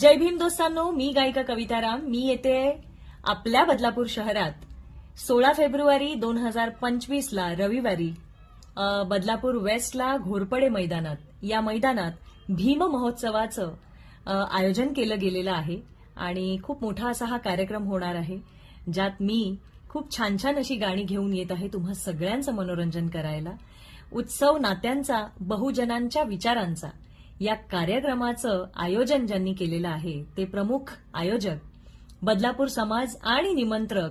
जय भीम दोस्तांनो मी गायिका कविता राम. मी येते आपल्या बदलापूर शहरात. सोळा फेब्रुवारी दोन हजार पंचवीसला रविवारी बदलापूर वेस्टला घोरपडे मैदानात. या मैदानात भीम महोत्सवाचं आयोजन केलं गेलेलं आहे आणि खूप मोठा असा हा कार्यक्रम होणार आहे ज्यात मी खूप छान छान अशी गाणी घेऊन येत आहे तुम्हा सगळ्यांचं मनोरंजन करायला. उत्सव नात्यांचा बहुजनांच्या विचारांचा. या कार्यक्रमाचं आयोजन ज्यांनी केलेलं आहे ते प्रमुख आयोजक बदलापूर समाज आणि निमंत्रक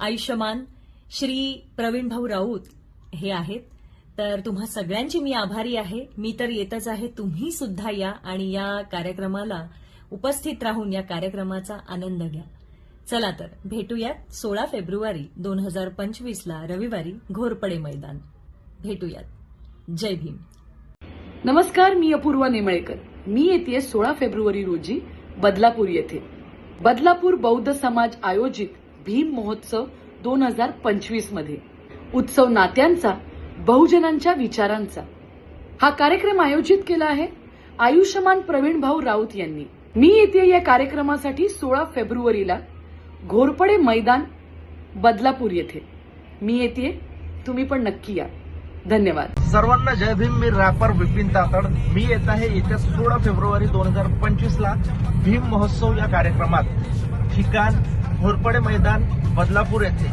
आयुष्यमान श्री प्रवीण भाऊ राऊत हे आहेत. तर तुम्हा सगळ्यांची मी आभारी आहे. मी तर येतच आहे. तुम्ही सुद्धा या आणि या कार्यक्रमाला उपस्थित राहून या कार्यक्रमाचा आनंद घ्या. चला तर भेटूयात सोळा फेब्रुवारी दोन हजार पंचवीसला रविवारी घोरपडे मैदान. भेटूयात. जय भीम. नमस्कार मी अपूर्वा नेमळेकर. मी येते सोळा फेब्रुवारी रोजी बदलापूर येथे. बदलापूर बौद्ध समाज आयोजित भीम महोत्सव दोन हजार पंचवीसमध्ये. उत्सव नात्यांचा बहुजनांच्या विचारांचा. हा कार्यक्रम आयोजित केला आहे आयुष्यमान प्रवीण भाऊ राऊत यांनी. मी येते या कार्यक्रमासाठी सोळा फेब्रुवारीला घोरपडे मैदान बदलापूर येथे. मी येते तुम्ही पण नक्की या. धन्यवाद. सर्वांना जय भीम मी रॅपर विपिन तातड. मी येत आहे येत्या सोळा फेब्रुवारी दोन हजार पंचवीस ला भीम महोत्सव या कार्यक्रमात. ठिकाण घोरपडे मैदान बदलापूर येथे.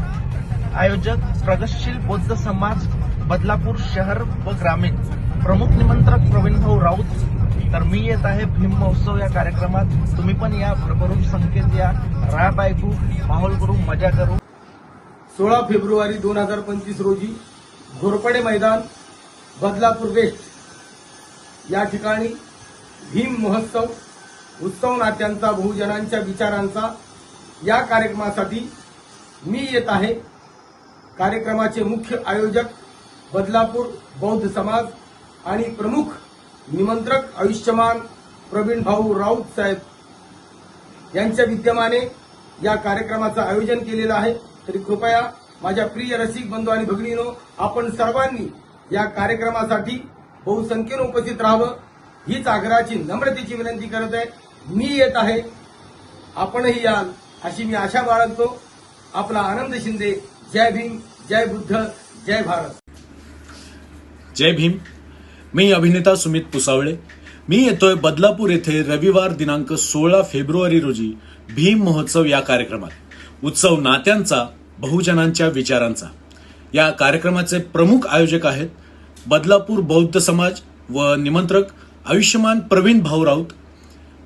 आयोजक प्रगतशील बौद्ध समाज बदलापूर शहर व ग्रामीण. प्रमुख निमंत्रक प्रवीण भाऊ राऊत. तर मी येत आहे भीम महोत्सव या कार्यक्रमात. तुम्ही पण या भरभरून संख्येत या. रॅप ऐकू माहोल करू मजा करू. सोळा फेब्रुवारी दोन हजार पंचवीस रोजी घोरपडे मैदान बदलापूर वेस्ट. या ठिकाणी भीम महोत्सव उत्सव नात्यांचा बहुजनांच्या विचारांचा या कार्यक्रमासाठी मी येत आहे. कार्यक्रमाचे मुख्य आयोजक बदलापूर बौद्ध समाज आणि प्रमुख निमंत्रक आयुष्यमान प्रवीण भाऊ राऊत साहेब यांच्या विद्यमाने या कार्यक्रमाचं आयोजन केलेलं आहे. तरी कृपया माझ्या प्रिय रसिक बंधू आणि भगिनीनो आपण सर्वांनी या कार्यक्रमासाठी बहुसंख्येनं उपस्थित राहावं हीच आग्रहाची नम्रतेची विनंती करत आहे. मी येत आहे. आपणही याल अशी मी आशा बाळगतो. आपला आनंद शिंदे जय भीम जय बुद्ध जय भारत. जय भीम. मी अभिनेता सुमित पुसावळे. मी येतोय बदलापूर येथे रविवार दिनांक सोळा फेब्रुवारी रोजी भीम महोत्सव या कार्यक्रमात. उत्सव नात्यांचा बहुजनांच्या विचारांचा. या कार्यक्रमाचे प्रमुख आयोजक आहेत बदलापूर बौद्ध समाज व निमंत्रक आयुष्यमान प्रवीण भाऊ राऊत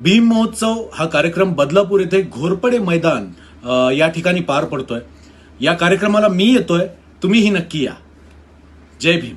भीम महोत्सव हा कार्यक्रम बदलापूर येथे घोरपडे मैदान या ठिकाणी पार पडतोय. या कार्यक्रमाला मी येतोय तुम्हीही नक्की या. जय भीम.